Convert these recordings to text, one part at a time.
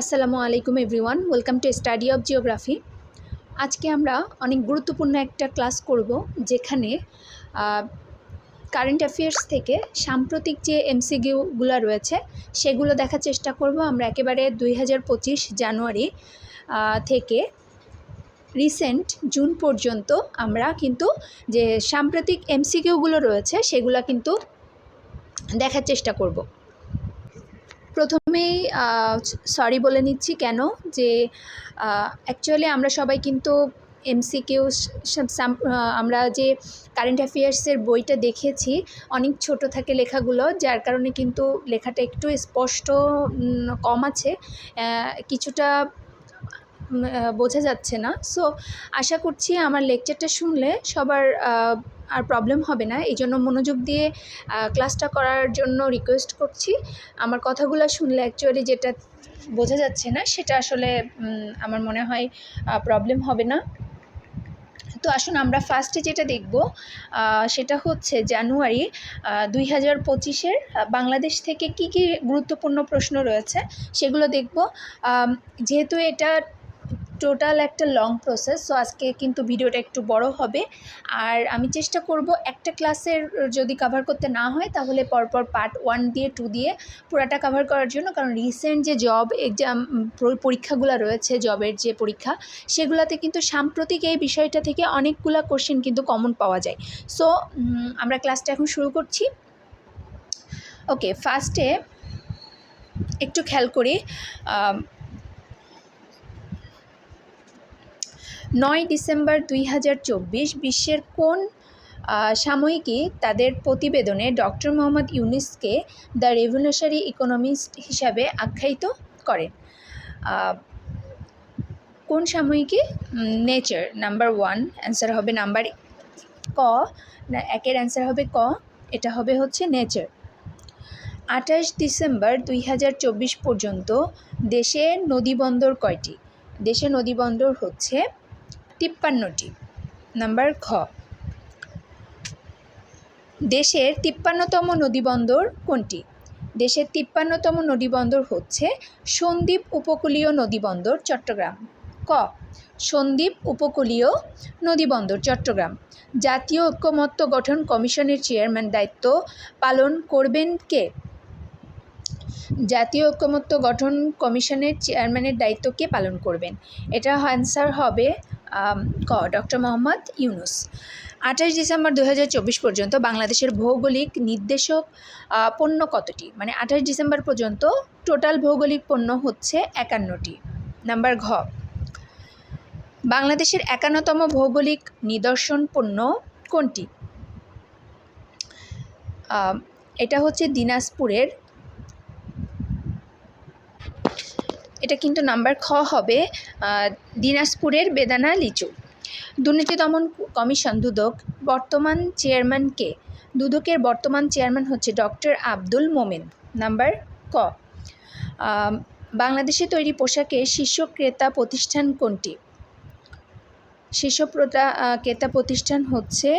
আসসালামু আলাইকুম everyone, welcome to study of geography. আজকে আমরা অনেক গুরুত্বপূর্ণ একটা ক্লাস করব যেখানে কারেন্ট অ্যাফেয়ার্স থেকে সাম্প্রতিক যে এমসিকিউগুলো রয়েছে, সেগুলো দেখার চেষ্টা করব। আমরা একেবারে দুই হাজার পঁচিশ জানুয়ারি থেকে রিসেন্ট জুন পর্যন্ত আমরা কিন্তু যে সাম্প্রতিক এমসিকিউগুলো রয়েছে, সেগুলো কিন্তু দেখার চেষ্টা করব। প্রথমেই সরি বলে নিচ্ছি কেন যে অ্যাকচুয়ালি আমরা সবাই কিন্তু এমসিকিউ আমরা যে কারেন্ট অ্যাফেয়ার্সের বইটা দেখেছি, অনেক ছোট থাকে লেখাগুলো, যার কারণে কিন্তু লেখাটা একটু স্পষ্ট কম আছে। কিছুটা বোঝা যাচ্ছে না। সো আশা করছি আমার লেকচারটা শুনলে সবার আর প্রবলেম হবে না। এই জন্য মনোযোগ দিয়ে ক্লাসটা করার জন্য রিকোয়েস্ট করছি। আমার কথাগুলো শুনলে অ্যাকচুয়ালি যেটা বোঝা যাচ্ছে না, সেটা আসলে আমার মনে হয় প্রবলেম হবে না। তো আসুন, আমরা ফার্স্টে যেটা দেখব সেটা হচ্ছে জানুয়ারি দুই হাজার পঁচিশের বাংলাদেশ থেকে কি কি গুরুত্বপূর্ণ প্রশ্ন রয়েছে, সেগুলো দেখব। যেহেতু এটা টোটাল একটা লং প্রসেস সো আজকে কিন্তু ভিডিওটা একটু বড় হবে। আর আমি চেষ্টা করব একটা ক্লাসের যদি কভার করতে না হয়, তাহলে পরপর পার্ট ওয়ান দিয়ে টু দিয়ে পুরাটা কভার করার জন্য, কারণ রিসেন্ট যে জব এক্সাম পরীক্ষাগুলো রয়েছে জবের যে পরীক্ষা, সেগুলোতে কিন্তু সাম্প্রতিক এই বিষয়টা থেকে অনেকগুলো কোশ্চেন কিন্তু কমন পাওয়া যায়। সো আমরা ক্লাসটা এখন শুরু করছি। ওকে ফার্স্টে একটু খেয়াল করি নয় ডিসেম্বর দুই বিশ্বের কোন সাময়িকী তাদের প্রতিবেদনে ডক্টর মোহাম্মদ ইউনিসকে দ্য রেভলিউশনারি ইকোনমিস্ট হিসাবে আখ্যায়িত করেন? কোন সাময়িকী? নেচার, নাম্বার ওয়ান, অ্যান্সার হবে নাম্বার ক একের অ্যান্সার হবে ক, এটা হবে হচ্ছে নেচার। আঠাশ ডিসেম্বর দুই হাজার চব্বিশ পর্যন্ত দেশে নদীবন্দর কয়টি? দেশে নদীবন্দর হচ্ছে তিপ্পান্নটি। নাম্বার খ দেশের তিপ্পান্নতম নদীবন্দর কোনটি? দেশের তিপ্পান্নতম নদীবন্দর হচ্ছে সন্দ্বীপ উপকূলীয় নদীবন্দর চট্টগ্রাম। ক। সন্দ্বীপ উপকূলীয় নদীবন্দর চট্টগ্রাম। জাতীয় ঐক্যমত্য গঠন কমিশনের চেয়ারম্যান দায়িত্ব পালন করবেন কে? জাতীয় ঐক্যমত্য গঠন কমিশনের চেয়ারম্যানের দায়িত্ব কে পালন করবেন? এটা অ্যান্সার হবে ক, ডক্টর মোহাম্মদ ইউনুস। আঠাশ ডিসেম্বর দু হাজার চব্বিশ পর্যন্ত বাংলাদেশের ভৌগোলিক নির্দেশক পণ্য কতটি? মানে আঠাশ ডিসেম্বর পর্যন্ত টোটাল ভৌগোলিক পণ্য হচ্ছে একান্নটি। নাম্বার ঘ, বাংলাদেশের একান্নতম ভৌগোলিক নিদর্শন পণ্য কোনটি? এটা হচ্ছে দিনাজপুরের এটা কিন্তু নাম্বার খ হবে দিনাজপুরের বেদানা লিচু। দুর্নীতি দমন কমিশন দুদক, বর্তমান চেয়ারম্যান কে? দুদকের বর্তমান চেয়ারম্যান হচ্ছে ডক্টর আব্দুল মোমেন। নাম্বার ক। বাংলাদেশে তৈরি পোশাকের শীর্ষ ক্রেতা প্রতিষ্ঠান কোনটি? শীর্ষ প্রতা ক্রেতা প্রতিষ্ঠান হচ্ছে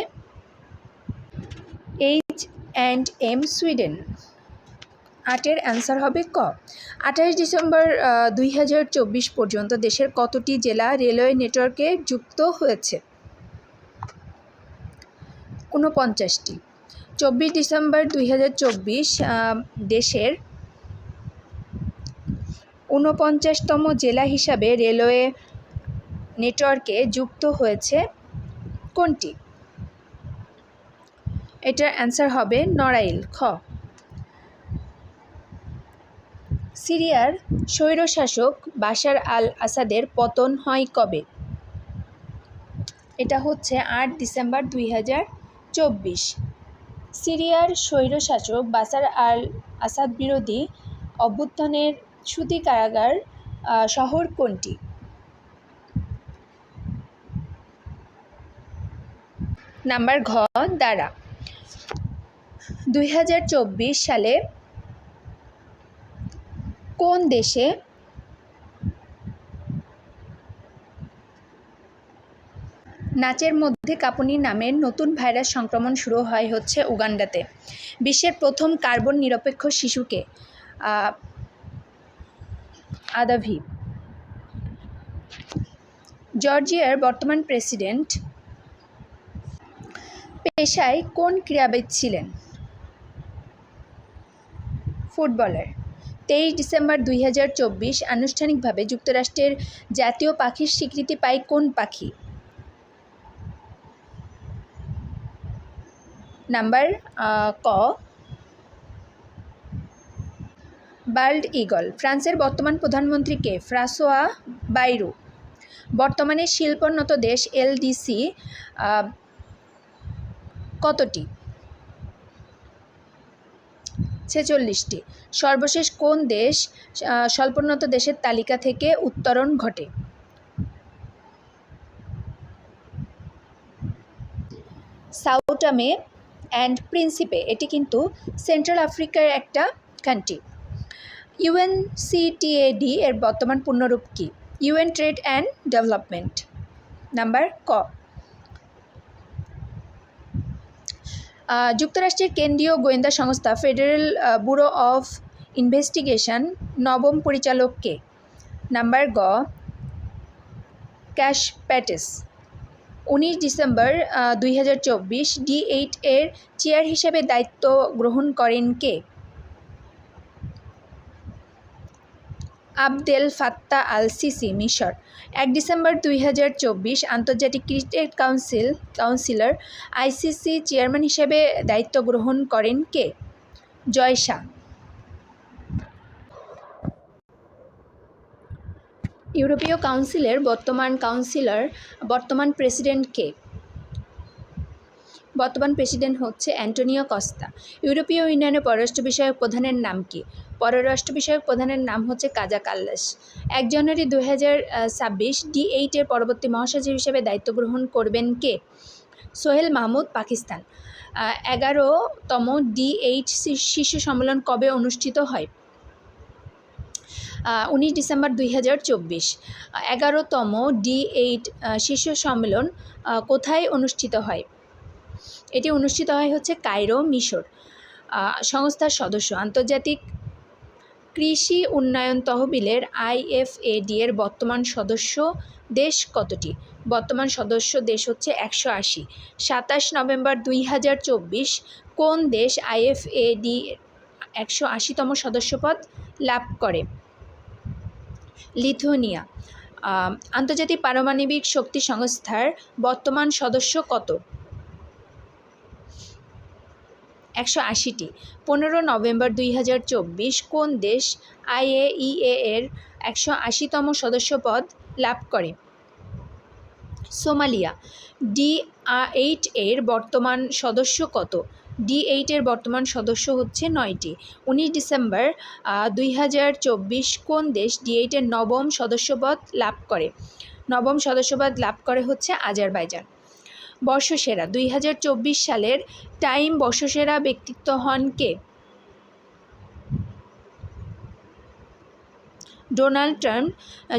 এইচ অ্যান্ড এম সুইডেন। আটের অ্যান্সার হবে ক। আঠাশ ডিসেম্বর দুই হাজার চব্বিশ পর্যন্ত দেশের কতটি জেলা রেলওয়ে নেটওয়ার্কে যুক্ত হয়েছে? ঊনপঞ্চাশটি। চব্বিশ ডিসেম্বর, দুই হাজার চব্বিশ দেশের ঊনপঞ্চাশতম জেলা হিসাবে রেলওয়ে নেটওয়ার্কে যুক্ত হয়েছে কোনটি? এটার অ্যান্সার হবে নড়াইল, খ। সিরিয়ার স্বৈরশাসক বাশার আল আসাদের পতন হয় কবে? এটা হচ্ছে আট ডিসেম্বর দুই হাজার চব্বিশ। সিরিয়ার স্বৈরশাসক বাশার আল আসাদ বিরোধী অভ্যুত্থানের সুতি কারাগার শহর কোনটি? নাম্বার ঘ দ্বারা দুই হাজার চব্বিশ সালে কোন দেশে নাচের মধ্যে কাঁপুনি নামের নতুন ভাইরাস সংক্রমণ শুরু হয় হচ্ছে উগান্ডাতে? বিশ্বের প্রথম কার্বন নিরপেক্ষ শিশুকে আদাভি, জর্জিয়ার বর্তমান প্রেসিডেন্ট পেশায় কোন ক্রীড়াবিদ ছিলেন? ফুটবলার। তেইশ ডিসেম্বর দুই হাজার চব্বিশ আনুষ্ঠানিকভাবে যুক্তরাষ্ট্রের জাতীয় পাখির স্বীকৃতি পায় কোন পাখি? নাম্বার ক। বার্ল্ড ইগল, ফ্রান্সের বর্তমান প্রধানমন্ত্রী কে? ফ্রাসোয়া বাইরু। বর্তমানে শিল্পোন্নত দেশ এলডিসি কতটি? ছেচল্লিশটি। সর্বশেষ কোন দেশ স্বল্পোন্নত দেশের তালিকা থেকে উত্তরণ ঘটে? সাউটামে অ্যান্ড প্রিন্সিপে, এটি কিন্তু সেন্ট্রাল আফ্রিকার একটা কান্ট্রি ইউএনসিটিএডি এর বর্তমান পূর্ণরূপ কি? UN trade and development. Number ক। যুক্তরাষ্ট্রের কেন্দ্রীয় গোয়েন্দা সংস্থা ফেডারেল ব্যুরো অফ ইনভেস্টিগেশন নবম পরিচালককে। নাম্বার গ, ক্যাশ প্যাটেস। উনিশ ডিসেম্বর দুই হাজার চব্বিশ, ডি এইট এর চেয়ার হিসেবে দায়িত্ব গ্রহণ করেন কে? আবদেল ফাত্তা আল সিসি মিশর। এক ডিসেম্বর দুই হাজার চব্বিশ আন্তর্জাতিক cricket council, councillor ICC chairman হিসেবে দায়িত্ব গ্রহণ করেন কে? জয় শাহ। ইউরোপীয় কাউন্সিলের বর্তমান কাউন্সিলর, বর্তমান প্রেসিডেন্ট কে? বর্তমান প্রেসিডেন্ট হচ্ছে অ্যান্টোনিও কস্তা। ইউরোপীয় ইউনিয়নের পররাষ্ট্র বিষয়ক প্রধানের নাম কি? পররাষ্ট্র বিষয়ক প্রধানের নাম হচ্ছে কাজা কাল্লাস। এক জানুয়ারি দু হাজার ছাব্বিশ ডি এইটের পরবর্তী মহাসচিব হিসেবে দায়িত্ব গ্রহণ করবেন কে? সোহেল মাহমুদ, পাকিস্তান। এগারোতম ডি এইট শীর্ষ সম্মেলন কবে অনুষ্ঠিত হয়? উনিশ ডিসেম্বর দুই হাজার চব্বিশ। এগারোতম ডি এইট শীর্ষ সম্মেলন কোথায় অনুষ্ঠিত হয়? এটি অনুষ্ঠিত হয় হচ্ছে কায়রো, মিশর। সংস্থার সদস্য। আন্তর্জাতিক কৃষি উন্নয়ন তহবিলের আইএফএডি এর বর্তমান সদস্য দেশ কতটি? বর্তমান সদস্য দেশ হচ্ছে একশো আশি। সাতাশ নভেম্বর দুই হাজার চব্বিশ, কোন দেশ আইএফএডি একশো আশিতম সদস্যপদ লাভ করে? লিথুয়ানিয়া। আন্তর্জাতিক পারমাণবিক শক্তি সংস্থার বর্তমান সদস্য কত? একশো আশিটি। পনেরো নভেম্বর দুই হাজার চব্বিশ কোন দেশ আইএইএ এর একশো আশিতম সদস্যপদ লাভ করে? সোমালিয়া। ডি এইট এর বর্তমান সদস্য কত? ডি এইট এর বর্তমান সদস্য হচ্ছে নয়টি। উনিশ ডিসেম্বর দুই হাজার চব্বিশ কোন দেশ ডি এইটের নবম সদস্যপদ লাভ করে? নবম সদস্যপদ লাভ করে হচ্ছে আজারবাইজান। বর্ষসেরা। দুই হাজার চব্বিশ সালের টাইম বর্ষসেরা ব্যক্তিত্ব হন কে? ডোনাল্ড ট্রাম্প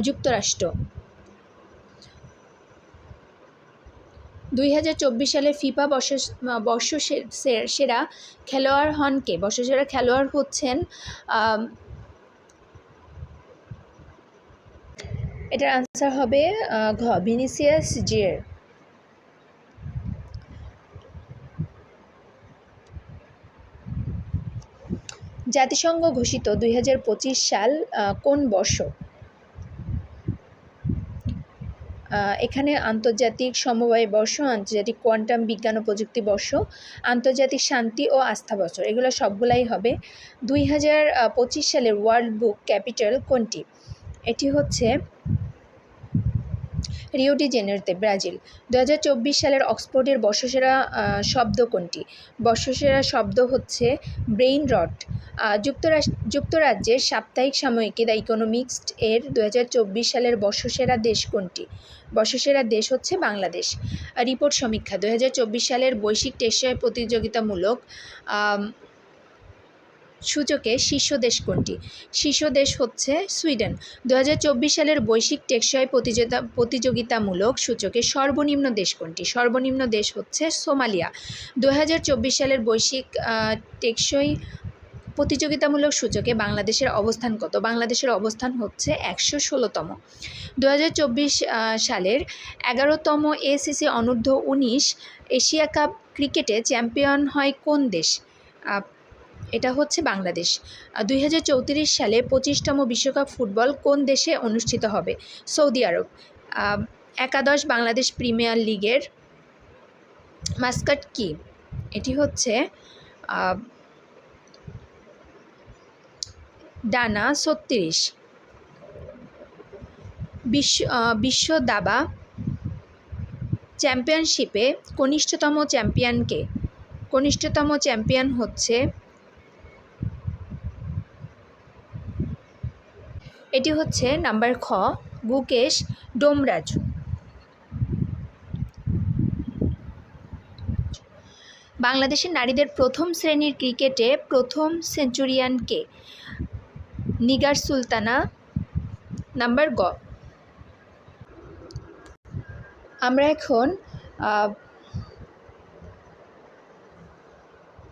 যুক্তরাষ্ট্র। দুই হাজার চব্বিশ সালে ফিফা বর্ষ বর্ষ সেরা খেলোয়াড় হন কে? বর্ষসেরা খেলোয়াড় হচ্ছেন এটার আনসার হবে ঘ, ভিনিসিয়াস জিয়ার। জাতিসংঘ ঘোষিত দুই হাজার পঁচিশ সাল কোন বর্ষ? এখানে আন্তর্জাতিক সমবায় বর্ষ, আন্তর্জাতিক কোয়ান্টাম বিজ্ঞান ও প্রযুক্তি বর্ষ, আন্তর্জাতিক শান্তি ও আস্থা বছর এগুলো সবগুলাই হবে। দুই হাজার পঁচিশ সালের ওয়ার্ল্ড বুক ক্যাপিটাল কোনটি? এটি হচ্ছে রিও ডি জেনেরোতে, ব্রাজিল। দু হাজার চব্বিশ সালের অক্সফোর্ডের বর্ষসেরা শব্দ কোনটি? বর্ষসেরা শব্দ হচ্ছে ব্রেইন রট। যুক্তরাষ্ট্র যুক্তরাজ্যের সাপ্তাহিক সাময়িকী দ্য ইকোনমিক্সড এর দু হাজার চব্বিশ সালের বর্ষসেরা দেশ কোনটি? বর্ষসেরা দেশ হচ্ছে বাংলাদেশ। রিপোর্ট সমীক্ষা দু হাজার চব্বিশ সালের বৈশ্বিক টেস্টয় প্রতিযোগিতামূলক সূচকে শীর্ষ দেশ কোনটি? শীর্ষ দেশ হচ্ছে সুইডেন। দু হাজার চব্বিশ সালের বৈশ্বিক টেকসই প্রতিযোগিতা, প্রতিযোগিতামূলক সূচকে সর্বনিম্ন দেশ কোনটি? সর্বনিম্ন দেশ হচ্ছে সোমালিয়া। দু হাজার চব্বিশ সালের বৈশ্বিক টেকসই প্রতিযোগিতামূলক সূচকে বাংলাদেশের অবস্থান কত? বাংলাদেশের অবস্থান হচ্ছে একশো ষোলোতম। দু হাজার চব্বিশ সালের এগারোতম এসিসি অনূর্ধ্ব উনিশ এশিয়া কাপ ক্রিকেটে চ্যাম্পিয়ন হয় কোন দেশ? এটা হচ্ছে বাংলাদেশ। দুই হাজার চৌত্রিশ সালে পঁচিশতম বিশ্বকাপ ফুটবল কোন দেশে অনুষ্ঠিত হবে? সৌদি আরব। একাদশ বাংলাদেশ প্রিমিয়ার লিগের মাস্কাট কি? এটি হচ্ছে ডানা ছত্রিশ। বিশ্ব বিশ্ব দাবা চ্যাম্পিয়নশিপে কনিষ্ঠতম চ্যাম্পিয়নকে, কনিষ্ঠতম চ্যাম্পিয়ন হচ্ছে এটি হচ্ছে নাম্বার খ, গুকেশ ডোমরাজু। বাংলাদেশের নারীদের প্রথম শ্রেণির ক্রিকেটে প্রথম সেঞ্চুরিয়ানকে নিগার সুলতানা, নাম্বার গ। আমরা এখন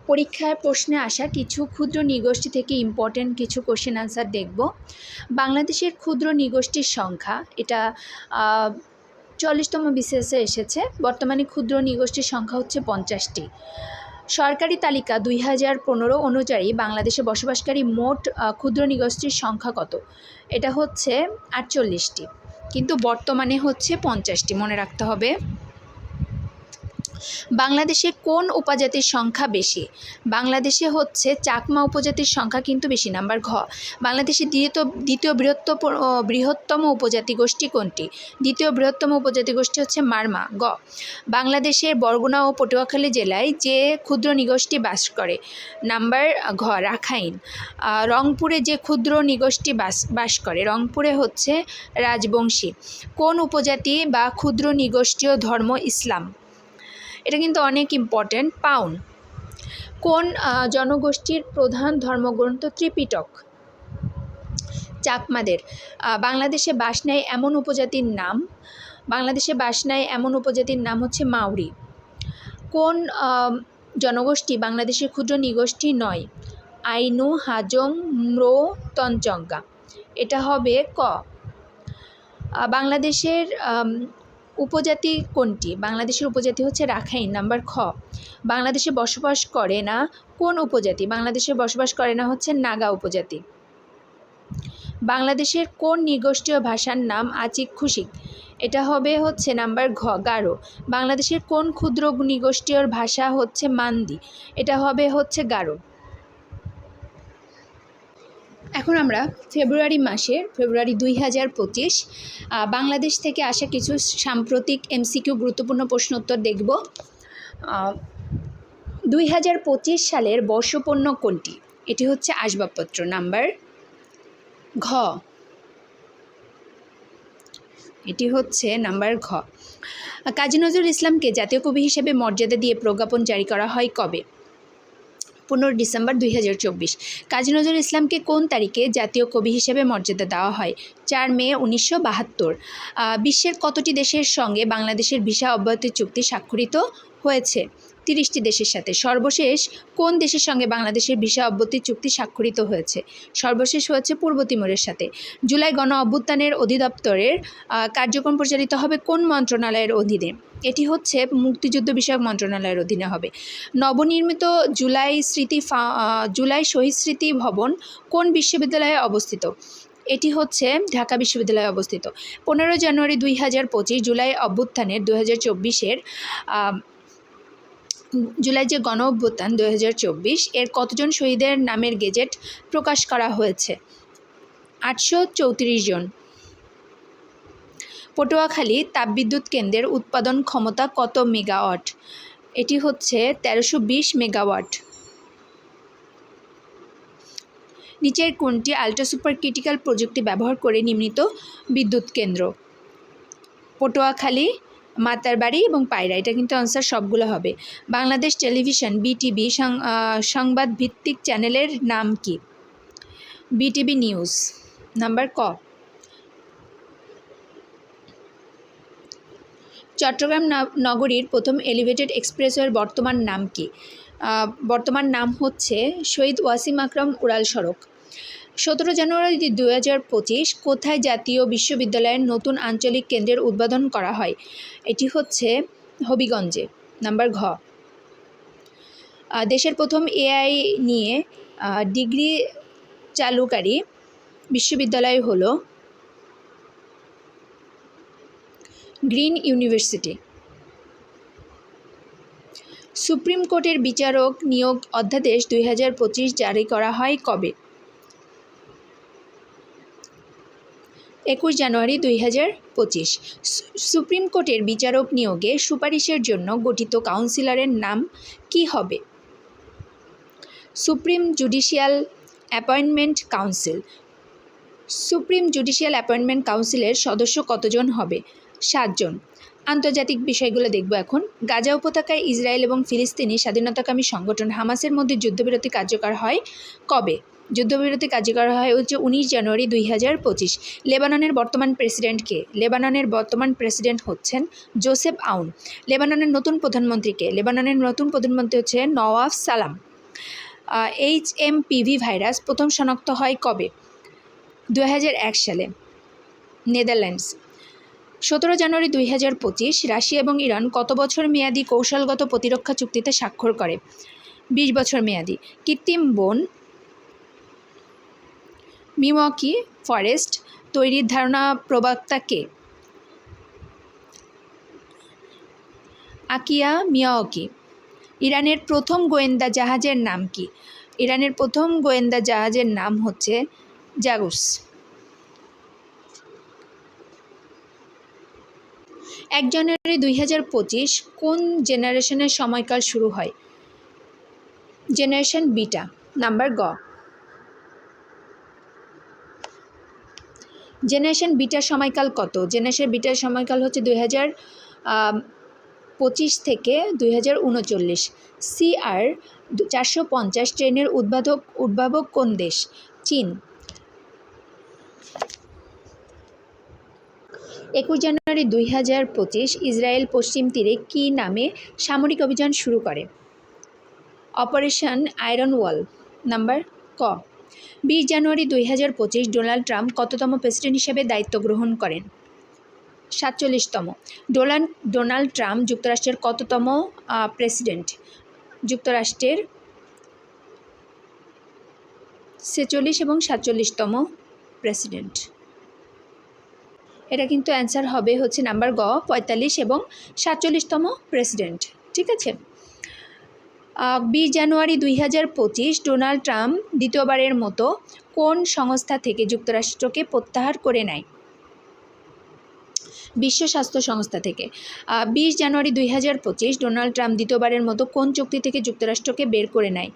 আহ, পরীক্ষার প্রশ্নে আসা কিছু ক্ষুদ্র নিগোষ্ঠী থেকে ইম্পর্টেন্ট কিছু কোশ্চেন আনসার দেখব। বাংলাদেশের ক্ষুদ্র নিগোষ্ঠীর সংখ্যা এটা চল্লিশতম বিসিএসে এসেছে। বর্তমানে ক্ষুদ্র নিগোষ্ঠীর সংখ্যা হচ্ছে পঞ্চাশটি। সরকারি তালিকা দুই হাজার পনেরো অনুযায়ী বাংলাদেশে বসবাসকারী মোট ক্ষুদ্র নিগোষ্ঠীর সংখ্যা কত? এটা হচ্ছে আটচল্লিশটি কিন্তু বর্তমানে হচ্ছে পঞ্চাশটি মনে রাখতে হবে। বাংলাদেশে কোন উপজাতির সংখ্যা বেশি? বাংলাদেশে হচ্ছে চাকমা উপজাতির সংখ্যা কিন্তু বেশি, নাম্বার ঘ। বাংলাদেশে দ্বিতীয় দ্বিতীয় বৃহত্তম বৃহত্তম উপজাতি গোষ্ঠী কোনটি? দ্বিতীয় বৃহত্তম উপজাতি গোষ্ঠী হচ্ছে মারমা, গ। বাংলাদেশের বরগুনা ও পটুয়াখালী জেলায় যে ক্ষুদ্র নিগোষ্ঠী বাস করে, নাম্বার ঘ, রাখাইন। রংপুরে যে ক্ষুদ্র নিগোষ্ঠী বাস বাস করে, রংপুরে হচ্ছে রাজবংশী। কোন উপজাতি বা ক্ষুদ্র নিগোষ্ঠীয় ধর্ম ইসলাম? এটা কিন্তু অনেক ইম্পর্ট্যান্ট পাউন। কোন জনগোষ্ঠীর প্রধান ধর্মগ্রন্থ ত্রিপিটক? চাকমাদের। বাংলাদেশে বাস নেয় এমন উপজাতির নাম, বাংলাদেশে বাস নেয় এমন উপজাতির নাম হচ্ছে মাউরি। কোন জনগোষ্ঠী বাংলাদেশের ক্ষুদ্র নিগোষ্ঠী নয়? আইনু, হাজং, ম্রো, তঞ্চঙ্গা। এটা হবে ক? বাংলাদেশের উপজাতি কোনটি? বাংলাদেশের উপজাতি হচ্ছে রাখাইন, নাম্বার খ। বাংলাদেশে বসবাস করে না কোন উপজাতি? বাংলাদেশে বসবাস করে না হচ্ছে নাগা উপজাতি। বাংলাদেশের কোন নিগোষ্ঠীয় ভাষার নাম আচিক খুশিক? এটা হবে হচ্ছে নাম্বার ঘ, গারো। বাংলাদেশের কোন ক্ষুদ্র নিগোষ্ঠীয় ভাষা হচ্ছে মান্দি? এটা হবে হচ্ছে গারো। এখন আমরা ফেব্রুয়ারি মাসের ফেব্রুয়ারি দুই হাজার পঁচিশ বাংলাদেশ থেকে আসা কিছু সাম্প্রতিক এমসিকিউ গুরুত্বপূর্ণ প্রশ্ন উত্তর দেখব দুই হাজার পঁচিশ সালের বর্ষপণ্য কোনটি? এটি হচ্ছে আসবাবপত্র নাম্বার ঘ। এটি হচ্ছে নাম্বার ঘ। কাজী নজরুল ইসলামকে জাতীয় কবি হিসেবে মর্যাদা দিয়ে প্রজ্ঞাপন জারি করা হয় কবে? পনেরো ডিসেম্বর দুই হাজার চব্বিশ। কাজী নজরুল ইসলামকে কোন তারিখে জাতীয় কবি হিসেবে মর্যাদা দেওয়া হয়? চার মে উনিশশো বিশ্বের কতটি দেশের সঙ্গে বাংলাদেশের ভিসা অব্যাহতি চুক্তি স্বাক্ষরিত হয়েছে? তিরিশটি দেশের সাথে। সর্বশেষ কোন দেশের সঙ্গে বাংলাদেশের ভিসা অব্যাহতি চুক্তি স্বাক্ষরিত হয়েছে? সর্বশেষ হয়েছে পূর্ব তিমুরের সাথে। জুলাই গণ অভ্যুত্থানের অধিদপ্তরের কার্যক্রম পরিচালিত হবে কোন মন্ত্রণালয়ের অধীনে? এটি হচ্ছে মুক্তিযুদ্ধ বিষয়ক মন্ত্রণালয়ের অধীনে হবে। নবনির্মিত জুলাই স্মৃতি জুলাই শহীদ স্মৃতি ভবন কোন বিশ্ববিদ্যালয়ে অবস্থিত? এটি হচ্ছে ঢাকা বিশ্ববিদ্যালয়ে অবস্থিত। পনেরো জানুয়ারি দুই হাজার পঁচিশ জুলাই অভ্যুত্থানের দু হাজার চব্বিশের জুলাই যে গণ অভ্যুত্থান দু হাজার চব্বিশ, এর কতজন শহীদের নামের গেজেট প্রকাশ করা হয়েছে? আটশো চৌত্রিশ জন। পটুয়াখালী তাপবিদ্যুৎ কেন্দ্রের উৎপাদন ক্ষমতা কত মেগাওয়াট? এটি হচ্ছে তেরোশো বিশ মেগাওয়াট। নিচের কোনটি আল্ট্রা সুপার ক্রিটিক্যাল প্রযুক্তি ব্যবহার করে নির্মিত বিদ্যুৎ কেন্দ্র? পটুয়াখালী মাতারবাড়ি এবং পায়রা, এটা কিন্তু আনসার সবগুলো হবে। বাংলাদেশ টেলিভিশন, বিটিভি সংবাদ ভিত্তিক চ্যানেলের নাম কি? বিটিভি নিউজ, নাম্বার ক। চট্টগ্রাম নগরীর প্রথম এলিভেটেড এক্সপ্রেসওয়ের বর্তমান নাম কি? বর্তমান নাম হচ্ছে শহীদ ওয়াসিম আকরম উড়াল সড়ক। সতেরো জানুয়ারি দু হাজার পঁচিশ কোথায় জাতীয় বিশ্ববিদ্যালয়ের নতুন আঞ্চলিক কেন্দ্রের উদ্বোধন করা হয়? এটি হচ্ছে হবিগঞ্জে। নাম্বার ঘ। দেশের প্রথম এআই নিয়ে ডিগ্রি চালুকারী বিশ্ববিদ্যালয় হল গ্রিন ইউনিভার্সিটি। সুপ্রিম কোর্টের বিচারক নিয়োগ অধ্যাদেশ দুই হাজার পঁচিশ জারি করা হয় কবে? একুশ জানুয়ারি দুই হাজার পঁচিশ। সুপ্রিম কোর্টের বিচারক নিয়োগে সুপারিশের জন্য গঠিত কাউন্সিলরের নাম কি হবে? Supreme judicial appointment council. Supreme judicial appointment কাউন্সিলের সদস্য কতজন হবে? সাতজন। আন্তর্জাতিক বিষয়গুলো দেখব এখন। গাজা উপত্যকায় ইসরায়েল এবং ফিলিস্তিনি স্বাধীনতাকামী সংগঠন হামাসের মধ্যে যুদ্ধবিরতি কার্যকর হয় কবে? যুদ্ধবিরতি কার্যকর হয় হচ্ছে উনিশ জানুয়ারি দুই হাজার পঁচিশ। লেবাননের বর্তমান প্রেসিডেন্ট কে? লেবাননের বর্তমান প্রেসিডেন্ট হচ্ছেন জোসেফ আউন। লেবাননের নতুন প্রধানমন্ত্রীকে লেবাননের নতুন প্রধানমন্ত্রী হচ্ছে নওয়াফ সালাম। এইচ এম পিভি ভাইরাস প্রথম শনাক্ত হয় কবে? দু হাজার এক সালে। নেদারল্যান্ডস। সতেরো জানুয়ারি দুই হাজার পঁচিশ, রাশিয়া এবং ইরান কত বছর মেয়াদি কৌশলগত প্রতিরক্ষা চুক্তিতে স্বাক্ষর করে? বিশ বছর মেয়াদি। কৃত্রিম বন মিওয়াকি ফরেস্ট তৈরির ধারণা প্রবক্তা কে? আকিয়া মিয়াওকি। ইরানের প্রথম গোয়েন্দা জাহাজের নাম কি? ইরানের প্রথম গোয়েন্দা জাহাজের নাম হচ্ছে জাগুস। এক জানুয়ারি দুই হাজার পঁচিশ কোন জেনারেশনের সময়কাল শুরু হয়? Generation beta. নাম্বার গ। জেনারেশন বিটার সময়কাল কত? জেনারেশন বিটার সময়কাল হচ্ছে দুই হাজার পঁচিশ থেকে দুই হাজার উনচল্লিশ। সিআর চারশো পঞ্চাশ ট্রেনের উদ্ভাবক উদ্ভাবক কোন দেশ? চীন। একুশ জানুয়ারি দুই হাজার পঁচিশ, ইসরায়েল পশ্চিম তীরে কী নামে সামরিক অভিযান শুরু করে? অপারেশন আয়রন ওয়াল নাম্বার ক। বিশ জানুয়ারি দুই হাজার পঁচিশ ডোনাল্ড ট্রাম্প কততম প্রেসিডেন্ট হিসেবে দায়িত্ব গ্রহণ করেন? সাতচল্লিশতম। ডোনাল্ড ডোনাল্ড ট্রাম্প যুক্তরাষ্ট্রের কততম প্রেসিডেন্ট? যুক্তরাষ্ট্রের ছেচল্লিশ এবং সাতচল্লিশতম প্রেসিডেন্ট। এটা কিন্তু অ্যান্সার হবে হচ্ছে নাম্বার গ, পঁয়তাল্লিশ এবং সাতচল্লিশতম প্রেসিডেন্ট। ঠিক আছে? বিশ জানুয়ারি দুই হাজার পঁচিশ ডোনাল্ড ট্রাম্প দ্বিতীয়বারের মতো কোন সংস্থা থেকে যুক্তরাষ্ট্রকে প্রত্যাহার করে নেয়? বিশ্ব স্বাস্থ্য সংস্থা থেকে। বিশ জানুয়ারি দুই হাজার পঁচিশ ডোনাল্ড ট্রাম্প দ্বিতীয়বারের মতো কোন চুক্তি থেকে যুক্তরাষ্ট্রকে বের করে নেয়?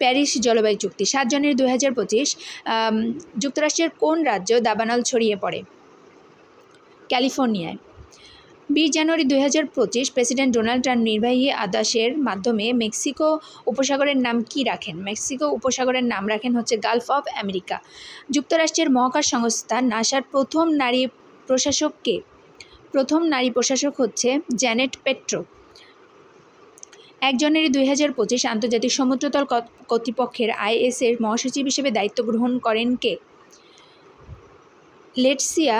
প্যারিস জলবায়ু চুক্তি, সাত জানুয়ারি দুই হাজার পঁচিশ যুক্তরাষ্ট্রের কোন রাজ্য দাবানল ছড়িয়ে পড়ে? ক্যালিফোর্নিয়ায়। বিশ জানুয়ারি দুই হাজার পঁচিশ প্রেসিডেন্ট ডোনাল্ড ট্রাম্প নির্বাহী আদেশের মাধ্যমে মেক্সিকো উপসাগরের নাম কি রাখেন? মেক্সিকো উপসাগরের নাম রাখেন হচ্ছে গালফ অফ আমেরিকা। যুক্তরাষ্ট্রের মহাকাশ সংস্থা নাসার প্রথম নারী প্রশাসককে প্রথম নারী প্রশাসক হচ্ছে জ্যানেট পেট্রো। এক জানুয়ারি দুই হাজার পঁচিশ আন্তর্জাতিক সমুদ্রতল কর্তৃপক্ষের আইএসের মহাসচিব হিসেবে দায়িত্ব গ্রহণ করেন কে? লেটসিয়া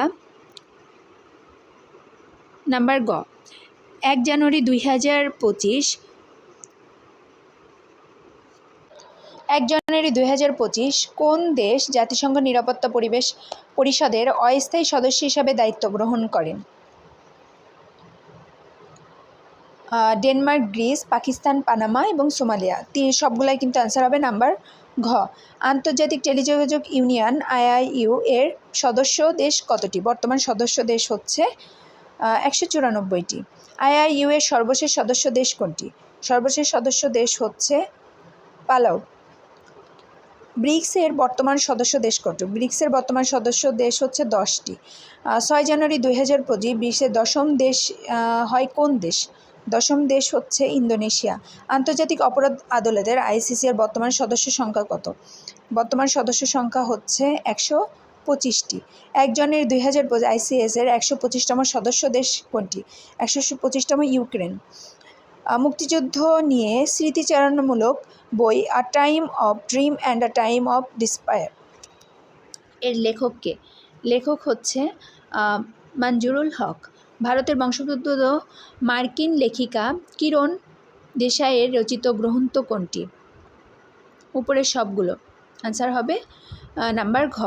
নাম্বার গ। এক জানুয়ারি দুই হাজার পঁচিশ, এক জানুয়ারি দুই হাজার পঁচিশ, কোন দেশ জাতিসংঘ নিরাপত্তা পরিবেশ পরিষদের অস্থায়ী সদস্য হিসাবে দায়িত্ব গ্রহণ করেন? ডেনমার্ক, গ্রিস, পাকিস্তান, পানামা এবং সোমালিয়া। তিন সবগুলাই কিন্তু অ্যান্সার হবে নাম্বার ঘ। আন্তর্জাতিক টেলিযোগাযোগ ইউনিয়ন আইআইইউ এর সদস্য দেশ কতটি? বর্তমান সদস্য দেশ হচ্ছে একশো চুরানব্বইটি। আইআইইউ এর সর্বশেষ সদস্য দেশ কোনটি? সর্বশেষ সদস্য দেশ হচ্ছে পালাউ ব্রিক্সের বর্তমান সদস্য দেশ কত? ব্রিক্সের বর্তমান সদস্য দেশ হচ্ছে দশটি। ছয় জানুয়ারি দুই হাজার পঁচিশ বিশ্বের দশম দেশ হয় কোন দেশ? দশম দেশ হচ্ছে ইন্দোনেশিয়া। আন্তর্জাতিক অপরাধ আদালতের আইসিসি এর বর্তমান সদস্য সংখ্যা কত? বর্তমান সদস্য সংখ্যা হচ্ছে একশো পঁচিশটি। একজনের দুই হাজার আইসিএস এর একশো পঁচিশতম সদস্য দেশ কোনটি? একশো পঁচিশতম ইউক্রেন। মুক্তিযুদ্ধ নিয়ে স্মৃতিচারণমূলক বই a time of dream and a time of despair এর লেখককে লেখক হচ্ছে মঞ্জুরুল হক। ভারতের বংশোদ্ভূত মার্কিন লেখিকা কিরণ দেশাইয়ের রচিত গ্রন্থ কোনটি? উপরের সবগুলো। আনসার হবে নাম্বার ঘ।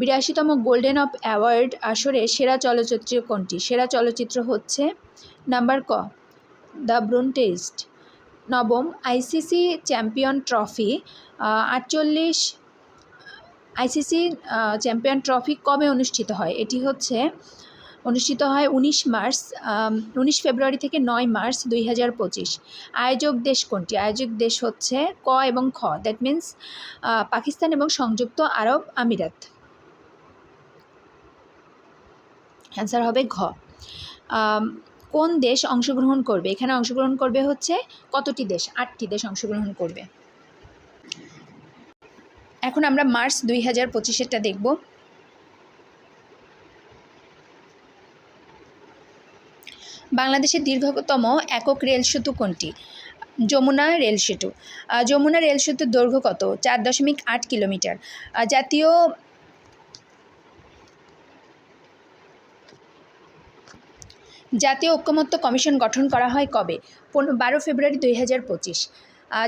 বিরাশিতম গোল্ডেন অফ অ্যাওয়ার্ড আসরে সেরা চলচ্চিত্র কোনটি? সেরা চলচ্চিত্র হচ্ছে নাম্বার ক, দ্য ব্রুন টেস্ট। নবম আইসিসি চ্যাম্পিয়ন ট্রফি আটচল্লিশ আইসিসি চ্যাম্পিয়ন ট্রফি কবে অনুষ্ঠিত হয়? এটি হচ্ছে অনুষ্ঠিত হয় উনিশ মার্চ উনিশ ফেব্রুয়ারি থেকে নয় মার্চ দুই হাজার পঁচিশ। আয়োজক দেশ কোনটি? আয়োজক দেশ হচ্ছে ক এবং খ। দ্যাট মিন্স পাকিস্তান এবং সংযুক্ত আরব আমিরাত। অ্যান্সার হবে ঘ। কোন দেশ অংশগ্রহণ করবে? এখানে অংশগ্রহণ করবে হচ্ছে কতটি দেশ? আটটি দেশ অংশগ্রহণ করবে। এখন আমরা মার্চ দুই হাজার পঁচিশেরটা দেখব। বাংলাদেশের দীর্ঘতম একক রেল সেতু কোনটি? যমুনা রেল সেতু। যমুনা রেল সেতুর দৈর্ঘ্য কত? চার দশমিক আট কিলোমিটার। জাতীয় জাতীয় ঐক্যমত্য কমিশন গঠন করা হয় কবে? বারো ফেব্রুয়ারি দুই হাজার পঁচিশ।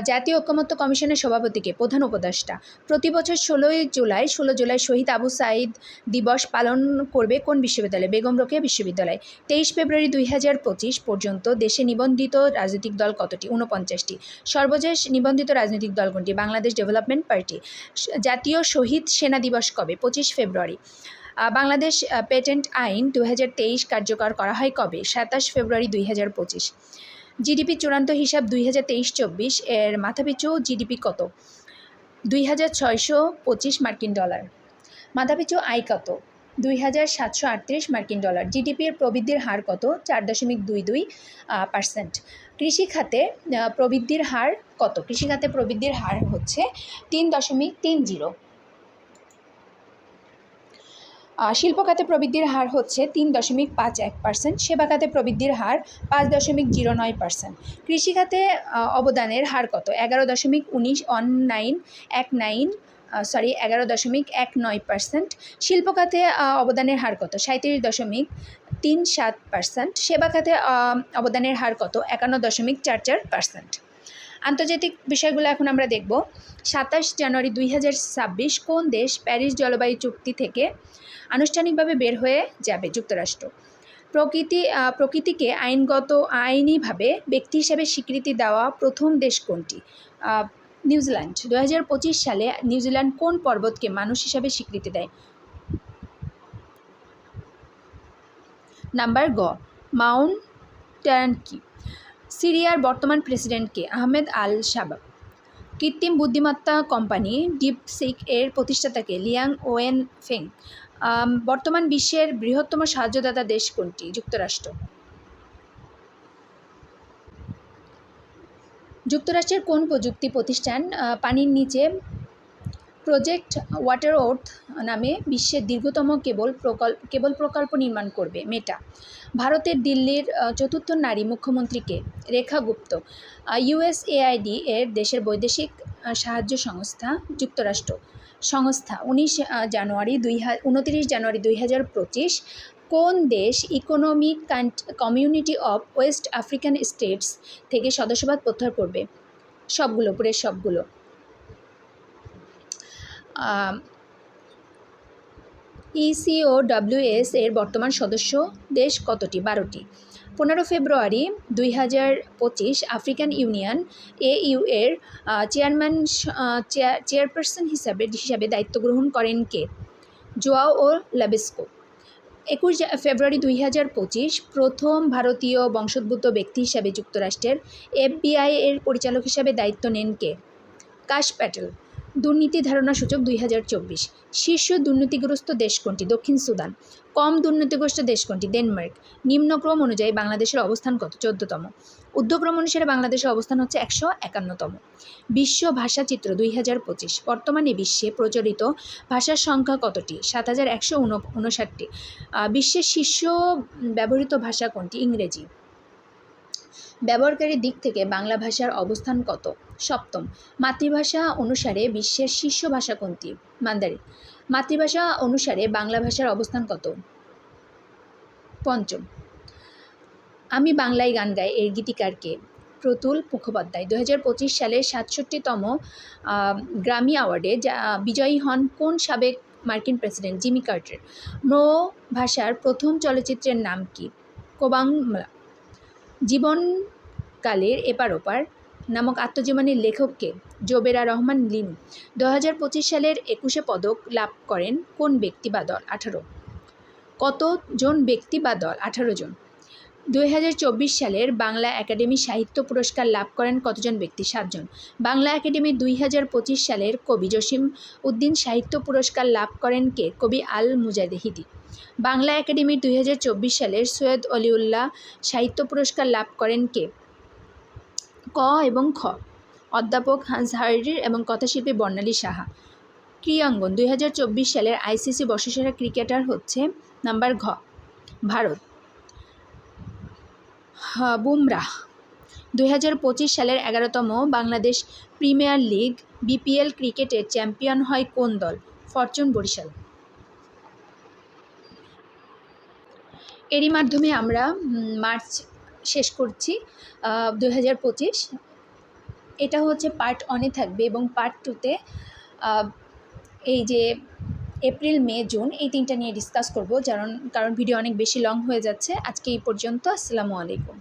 জাতীয় ঐক্যমত্য কমিশনের সভাপতিকে প্রধান উপদেষ্টা। প্রতি বছর ষোলোই জুলাই, ষোলো জুলাই শহীদ আবু সাঈদ দিবস পালন করবে কোন বিশ্ববিদ্যালয়? বেগম রোকেয়া বিশ্ববিদ্যালয়। তেইশ ফেব্রুয়ারি দুই হাজার পঁচিশ পর্যন্ত দেশে নিবন্ধিত রাজনৈতিক দল কতটি? ঊনপঞ্চাশটি। সর্বশেষ নিবন্ধিত রাজনৈতিক দল কোনটি? Bangladesh development party. জাতীয় শহীদ সেনা দিবস কবে? পঁচিশ ফেব্রুয়ারি। বাংলাদেশ পেটেন্ট আইন দু হাজার তেইশ কার্যকর করা হয় কবে? সাতাশ ফেব্রুয়ারি দুই হাজার পঁচিশ। জিডিপি চূড়ান্ত হিসাব দুই হাজার তেইশ চব্বিশ, এর মাথাপিছু জিডিপি কত? দুই হাজার ছয়শো পঁচিশ মার্কিন ডলার। মাথাপিছু আয় কত? দুই হাজার সাতশো আটত্রিশ মার্কিন ডলার। জিডিপির প্রবৃদ্ধির হার কত? চার দশমিক দুই দুই পার্সেন্ট। কৃষি খাতে প্রবৃদ্ধির হার কত? কৃষি খাতে প্রবৃদ্ধির হার হচ্ছে তিন দশমিক তিন জিরো। শিল্প খাতে প্রবৃদ্ধির হার হচ্ছে তিন দশমিক পাঁচ এক পার্সেন্ট সেবা খাতে প্রবৃদ্ধির হার পাঁচ দশমিক জিরো নয় পার্সেন্ট। কৃষি খাতে অবদানের হার কত? এগারো দশমিক উনিশ অন নাইন, এক নাইন সরি এগারো দশমিক এক নয় পার্সেন্ট। শিল্প খাতে অবদানের হার কত? সাঁত্রিশ দশমিক তিন সাত পার্সেন্ট। সেবা খাতে অবদানের হার কত? একান্ন দশমিক চার চার পার্সেন্ট। আন্তর্জাতিক বিষয়গুলো এখন আমরা দেখব। সাতাশ জানুয়ারি দুই হাজার ছাব্বিশ কোন দেশ প্যারিস জলবায়ু চুক্তি থেকে আনুষ্ঠানিকভাবে বের হয়ে যাবে? যুক্তরাষ্ট্র। প্রকৃতি প্রকৃতিকে আইনগত, আইনিভাবে ব্যক্তি হিসেবে স্বীকৃতি দেওয়া প্রথম দেশ কোনটি? নিউজিল্যান্ড। দু হাজার পঁচিশ সালে নিউজিল্যান্ড কোন পর্বতকে মানুষ হিসাবে স্বীকৃতি দেয়? নাম্বার গ, মাউন্ট ট্যারানকি সিরিয়ার বর্তমান প্রেসিডেন্টকে আহমেদ আল শাবাব। কৃত্রিম বুদ্ধিমত্তা কোম্পানি ডিপ ডিপসিক এর প্রতিষ্ঠাতাকে লিয়াং ওয়েন ফেং। বর্তমান বিশ্বের বৃহত্তম সাহায্যদাতা দেশ কোনটি? যুক্তরাষ্ট্র। যুক্তরাষ্ট্রের কোন প্রযুক্তি প্রতিষ্ঠান পানির নিচে প্রজেক্ট ওয়াটার ওর্থ নামে বিশ্বের দীর্ঘতম কেবল প্রকল্প কেবল প্রকল্প নির্মাণ করবে মেটা ভারতের দিল্লির চতুর্থ নারী মুখ্যমন্ত্রীকে রেখা গুপ্ত। ইউএসএআইডি এর দেশের বৈদেশিক সাহায্য সংস্থা যুক্তরাষ্ট্র। সংস্থা উনিশ জানুয়ারি দুই উনতিরিশ জানুয়ারি দুই হাজার পঁচিশ কোন দেশ economic community of West African states থেকে সদস্যপদ প্রত্যাহার করবে? সবগুলো পুরের সবগুলো। ইসিও ডাব্লিউএস এর বর্তমান সদস্য দেশ কতটি? বারোটি। পনেরো ফেব্রুয়ারি দুই হাজার পঁচিশ আফ্রিকান ইউনিয়ন এইউ এর চেয়ারম্যান চেয়ারপারসন হিসাবে হিসাবে দায়িত্ব গ্রহণ করেন কে? জোয়াও ও লাবেস্কো। একুশ ফেব্রুয়ারি দুই হাজার পঁচিশ প্রথম ভারতীয় বংশোদ্ভূত ব্যক্তি হিসাবে যুক্তরাষ্ট্রের এফবিআই এর পরিচালক হিসাবে দায়িত্ব নেন কে? কাশ প্যাটেল। দুর্নীতি ধারণা সূচক দুই হাজার চব্বিশ। শীর্ষ দুর্নীতিগ্রস্ত দেশ কোনটি? দক্ষিণ সুদান। কম দুর্নীতিগ্রস্ত দেশ কোনটি? ডেনমার্ক। নিম্নক্রম অনুযায়ী বাংলাদেশের অবস্থান কত? চোদ্দতম। ঊর্ধ্বক্রম অনুসারে বাংলাদেশের অবস্থান হচ্ছে একশো একান্নতম। বিশ্ব ভাষা চিত্র দুই হাজার পঁচিশ। বর্তমানে বিশ্বে প্রচলিত ভাষার সংখ্যা কতটি? সাত হাজার একশো উনষাটটি বিশ্বের শীর্ষ ব্যবহৃত ভাষা কোনটি? ইংরেজি। ব্যবহারকারীর দিক থেকে বাংলা ভাষার অবস্থান কত? সপ্তম। মাতৃভাষা অনুসারে বিশ্বের শীর্ষ ভাষা কোনটি? মান্দারিন। মাতৃভাষা অনুসারে বাংলা ভাষার অবস্থান কত? পঞ্চম। আমি বাংলায় গান গাই, এর গীতিকারকে প্রতুল মুখোপাধ্যায়। দু হাজার পঁচিশ সালের সাতষট্টিতম গ্রামি অ্যাওয়ার্ডে যা, বিজয়ী হন কোন সাবেক মার্কিন প্রেসিডেন্ট জিমি কার্টার? ম্রো ভাষার প্রথম চলচ্চিত্রের নাম কি? কোবাংলা। জীবনকালের এপার ওপার। নামক আত্মজীবনীর লেখককে জোবেরা রহমান লিনু দু সালের একুশে পদক লাভ করেন কোন ব্যক্তি বা দল? আঠারো। কতজন ব্যক্তি বা দল? আঠারো জন। দুই হাজার চব্বিশ সালের বাংলা একাডেমি সাহিত্য পুরস্কার লাভ করেন কতজন ব্যক্তি? সাতজন বাংলা একাডেমি দুই হাজার পঁচিশ সালের কবি জসিম উদ্দিন সাহিত্য পুরস্কার লাভ করেন কে? কবি আল মুজাহিদি বাংলা একাডেমির দুই সালের সৈয়দ অলিউল্লাহ সাহিত্য পুরস্কার লাভ করেন কে? ক এবং খ। অধ্যাপক হান্স হার্ডির এবং কথাশিল্পী বর্ণালী সাহা। ক্রীড়াঙ্গন, দুই হাজার চব্বিশ সালের আইসিসি বর্ষসেরা ক্রিকেটার হচ্ছে নাম্বার ঘ, ভারত। বুমরাহ। দুই হাজার পঁচিশ সালের এগারোতম বাংলাদেশ প্রিমিয়ার লিগ বিপিএল ক্রিকেটের চ্যাম্পিয়ন হয় কোন দল? ফরচুন বরিশাল। এরই মাধ্যমে আমরা মার্চ শেষ করছি দু হাজার পঁচিশ। এটা হচ্ছে পার্ট ওয়ানে থাকবে এবং পার্ট টুতে এই যে এপ্রিল মে জুন এই তিনটা নিয়ে ডিসকাস করব, কারণ কারণ ভিডিও অনেক বেশি লং হয়ে যাচ্ছে। আজকে এই পর্যন্ত, আসসালামু আলাইকুম।